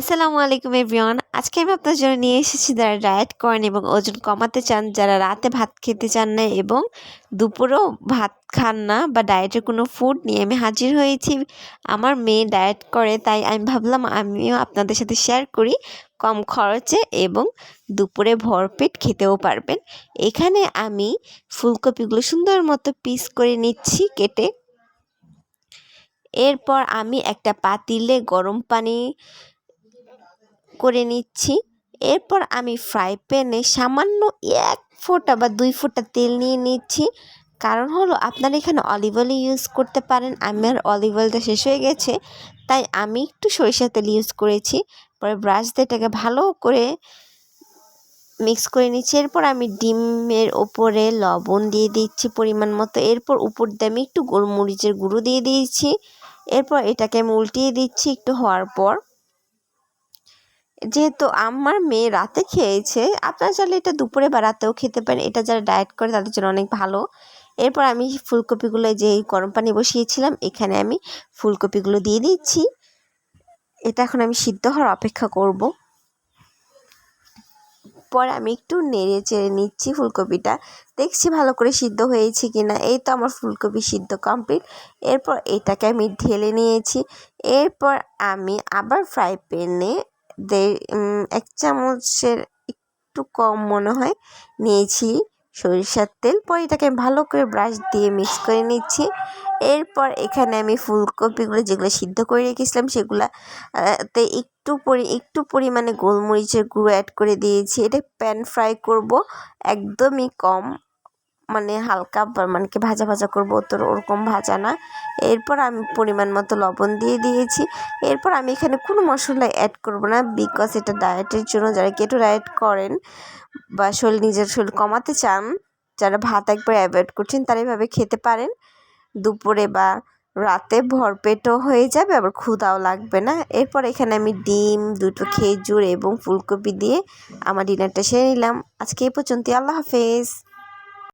আসসালামু আলাইকুম এভরিওয়ান। আজকে আমি আপনার জন্য নিয়ে এসেছি যারা ডায়েট করেন এবং ওজন কমাতে চান, যারা রাতে ভাত খেতে চান না এবং দুপুরেও ভাত খান না বা ডায়েটের কোনো ফুড নিয়ে আমি হাজির হয়েছি। আমার মেয়ে ডায়েট করে, তাই আমি ভাবলাম আমিও আপনাদের সাথে শেয়ার করি। কম খরচে এবং দুপুরে ভরপেট খেতেও পারবেন। এখানে আমি ফুলকপিগুলো সুন্দর মতো পিস করে নিচ্ছি কেটে। এরপর আমি একটা পাতিলে গরম পানি করে নিচ্ছি। এরপর আমি ফ্রাই প্যানে সামান্য এক ফোঁটা বা দুই ফোঁটা তেল নিয়ে নিচ্ছি। কারণ হলো আপনার এখানে অলিভ অয়েল ইউজ করতে পারেন। আমার অলিভ অয়েলটা শেষ হয়ে গেছে। তাই আমি একটু সরিষা তেল ইউজ করেছি। পরে ব্রাশ দিয়ে এটাকে ভালো করে মিক্স করে নিচ্ছি। এরপর আমি ডিমের ওপরে লবণ দিয়ে দিচ্ছি পরিমাণ মতো। এরপর উপর দিয়ে আমি একটু গোলমরিচের গুঁড়ো দিয়ে দিয়েছি। এরপর এটাকে আমি উল্টিয়ে দিচ্ছি একটু হওয়ার পর। যেহেতু আমার মেয়ে রাতে খেয়েছে, আপনারা চাইলে এটা দুপুরে বা রাতেও খেতে পারেন। এটা যারা ডায়েট করে তাদের জন্য অনেক ভালো। এরপর আমি ফুলকপিগুলো যে গরম পানি বসিয়েছিলাম, এখানে আমি ফুলকপিগুলো দিয়ে দিচ্ছি। এটা এখন আমি সিদ্ধ হওয়ার অপেক্ষা করব। পরে আমি একটু নেড়ে চেড়ে নিচ্ছি ফুলকপিটা। দেখছি ভালো করে সিদ্ধ হয়েছে কি না এই তো আমার ফুলকপি সিদ্ধ কমপ্লিট। এরপর এটাকে আমি ঢেলে নিয়েছি। এরপর আমি আবার ফ্রাই প্যানে দেড় এক চামচের একটু কম মনে হয়। নিয়েছি সরিষার তেল, পরে এটাকে ভালো করে ব্রাশ দিয়ে মিক্স করে নিচ্ছি। এরপর এখানে আমি ফুলকপিগুলো যেগুলো সিদ্ধ করে রেখেছিলাম সেগুলো তে একটু পরি, একটু পরিমাণে গোলমরিচের গুঁড়ো অ্যাড করে দিয়েছি। এটা প্যান ফ্রাই করব, একদমই কম মানে হালকা মানে কি ভাজা ভাজা করব তো ওরকম ভাজা না। এরপর আমি পরিমাণ মতো লবণ দিয়ে দিয়েছি। এরপর আমি এখানে কোনো মশলা অ্যাড করব না বিকজ এটা ডায়েটের জন্য যারা কেটো ডায়েট করেন বা শরীর নিজের শরীর কমাতে চান, যারা ভাত একবার অ্যাভয়েড করছেন তারা এভাবে খেতে পারেন। দুপুরে বা রাতে ভরপেটও হয়ে যাবে, আবার ক্ষুদাও লাগবে না। এরপর এখানে আমি ডিম, দুটো খেজুর এবং ফুলকপি দিয়ে আমার ডিনারটা সেরে নিলাম। আজকে এই পর্যন্ত আল্লাহ হাফেজ।